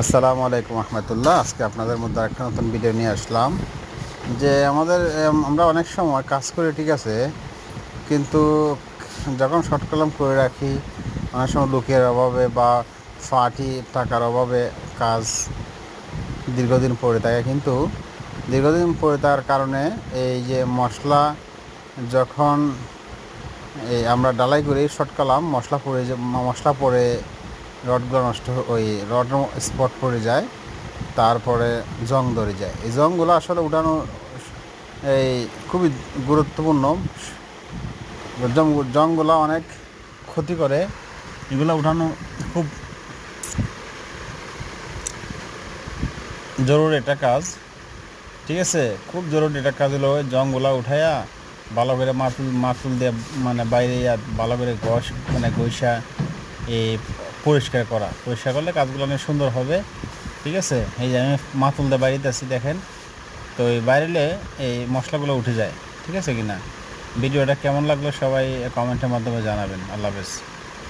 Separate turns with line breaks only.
আসসালামু আলাইকুম রহমতুল্লাহ। আজকে আপনাদের মধ্যে একটা নতুন ভিডিও নিয়ে আসলাম। যে আমাদের আমরা অনেক সময় কাজ করি, ঠিক আছে? কিন্তু যখন শর্ট কলম করে রাখি, অনেক সময় লোকের অভাবে বা ফাটি টাকার অভাবে কাজ দীর্ঘদিন পড়ে থাকে। কিন্তু দীর্ঘদিন পড়ে থাকার কারণে এই যে মশলা, যখন এই আমরা ডালাই করি, শর্ট কলাম, মশলা পড়ে যে, মশলা পড়ে রডগুলো নষ্ট ওই রড স্পট পড়ে যায়, তারপরে জং ধরে যায়। এই জংগুলো আসলে উঠানো এই খুবই গুরুত্বপূর্ণ। জংগুলো অনেক ক্ষতি করে। এগুলো উঠানো খুব জরুরি একটা কাজ। ঠিক আছে? খুব জরুরি একটা কাজ হলো জংগুলা উঠাইয়া ভালো করে মাতুল মাতুল দিয়ে মানে বাইরে ভালো করে ঘষ মানে গৈসা এই পরিষ্কার করা। পরিষ্কার করলে কাজগুলো অনেক সুন্দর হবে। ঠিক আছে? এই যে আমি মাতুল দিয়ে বাড়িতে আছি, দেখেন। তো এই বাইরেলে এই মশলাগুলো উঠে যায়। ঠিক আছে কি না ভিডিওটা কেমন লাগল সবাই কমেন্টের মাধ্যমে জানাবেন। আল্লাহ হাফেজ।